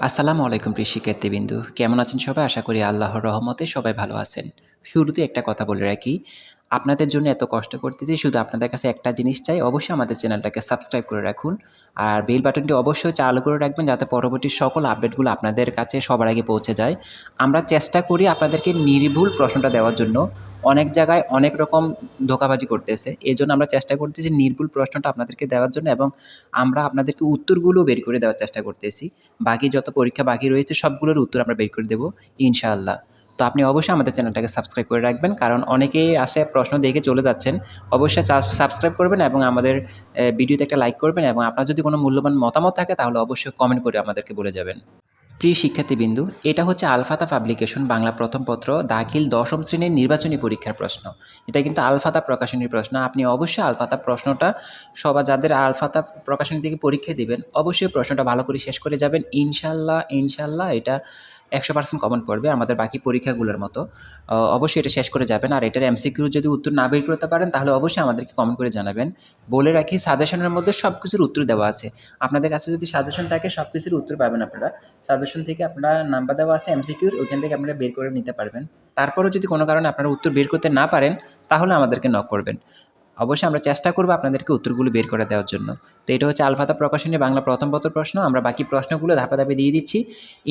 আসসালামু আলাইকুম প্রিয় শিক্ষার্থীবৃন্দু। কেমন আছেন সবাই? আশা করি আল্লাহর রহমতে সবাই ভালো আছেন। শুরুতে একটা কথা বলে রাখি। আপনাদের জন্য এত কষ্ট করতেছি, শুধু আপনাদের কাছে একটা জিনিস চাই, অবশ্যই আমাদের চ্যানেলটাকে সাবস্ক্রাইব করে রাখুন। আর বেল বাটনটি অবশ্যই চালু করে রাখবেন, যাতে পরবর্তী সকল আপডেটগুলো আপনাদের কাছে সবার আগে পৌঁছে যায়। আমরা চেষ্টা করি আপনাদেরকে নির্ভুল প্রশ্নটা দেওয়ার জন্য। অনেক জায়গায় অনেক রকম ধোকাবাজি করতেছে। এই জন্য আমরা চেষ্টা করতেছি নির্ভুল প্রশ্নটা আপনাদেরকে দেওয়ার জন্য এবং আমরা আপনাদেরকে উত্তরগুলো বের করে দেওয়ার চেষ্টা করতেছি। বাকি যত পরীক্ষা বাকি রয়েছে, সবগুলোর উত্তর আমরা বের করে দেবো, ইনশাআল্লাহ। তো আপনি অবশ্যই আমাদের চ্যানেলটাকে সাবস্ক্রাইব করে রাখবেন, কারণ অনেকেই আসে প্রশ্ন দেখে চলে যাচ্ছেন। অবশ্যই সাবস্ক্রাইব করবেন এবং আমাদের ভিডিওতে একটা লাইক করবেন এবং আপনার যদি কোনো মূল্যবান মতামত থাকে তাহলে অবশ্যই কমেন্ট করে আমাদেরকে বলে যাবেন। প্রিয় শিক্ষার্থীবিন্দু, এটা হচ্ছে আলফাতা পাবলিকেশন বাংলা প্রথম পত্র, দাখিল দশম শ্রেণির নির্বাচনী পরীক্ষার প্রশ্ন। এটা কিন্তু আলফাতা প্রকাশনীর প্রশ্ন, আপনি অবশ্যই আলফাতা প্রশ্নটা সবার যাদের আলফাতা প্রকাশনী থেকে পরীক্ষা দিবেন, অবশ্যই প্রশ্নটা ভালো করে শেষ করে যাবেন। ইনশাল্লাহ ইনশাল্লাহ এটা একশো পার্সেন্ট কমন পড়বে আমাদের বাকি পরীক্ষাগুলোর মতো। অবশ্যই এটা শেষ করে যাবেন। আর এটার এমসিকিউ যদি উত্তর না বের করতে পারেন, তাহলে অবশ্যই আমাদেরকে কমেন্ট করে জানাবেন। বলে রাখি সাজেশনের মধ্যে সব কিছুর উত্তর দেওয়া আছে। আপনাদের কাছে যদি সাজেশন থাকে সব কিছুর উত্তর পাবেন আপনারা। সাজেশন থেকে আপনারা নাম্বার দেওয়া আছে এমসিকিউর ওইখান থেকে আপনারা বের করে নিতে পারবেন। তারপরেও যদি কোনো কারণে আপনারা উত্তর বের করতে না পারেন, তাহলে আমাদেরকে নক করবেন। অবশ্যই আমরা চেষ্টা করব আপনাদেরকে উত্তরগুলো বের করে দেওয়ার জন্য। তো এটা হচ্ছে আলফাতা প্রকাশনী, বাংলা প্রথম পত্র প্রশ্ন। আমরা বাকি প্রশ্নগুলো ধাপে ধাপে দিয়ে দিচ্ছি।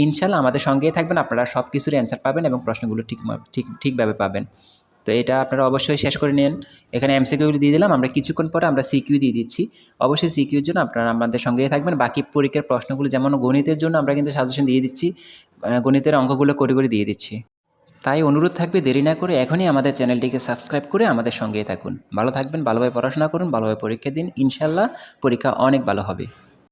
ইনশাল্লাহ আমাদের সঙ্গেই থাকবেন, আপনারা সব কিছুর অ্যান্সার পাবেন এবং প্রশ্নগুলো ঠিক ঠিক, ঠিকভাবে পাবেন। তো এটা আপনারা অবশ্যই শেষ করে নিন। এখানে এমসিকিউগুলো দিয়ে দিলাম, আমরা কিছুক্ষণ পরে আমরা সিকিউ দিয়ে দিচ্ছি। অবশ্যই সিকিউর জন্য আপনারা আমাদের সঙ্গেই থাকবেন। বাকি পরীক্ষার প্রশ্নগুলো যেমন গণিতের জন্য আমরা কিন্তু সাজেশন দিয়ে দিচ্ছি গণিতের অঙ্কগুলো করে করে দিয়ে দিচ্ছি। তাই অনুরোধ থাকবে দেরি না করে এখনই আমাদের চ্যানেলটিকে সাবস্ক্রাইব করে আমাদের সঙ্গেই থাকুন। ভালো থাকবেন, ভালোভাবে পড়াশোনা করুন, ভালোভাবে পরীক্ষা দিন। ইনশাল্লাহ পরীক্ষা অনেক ভালো হবে।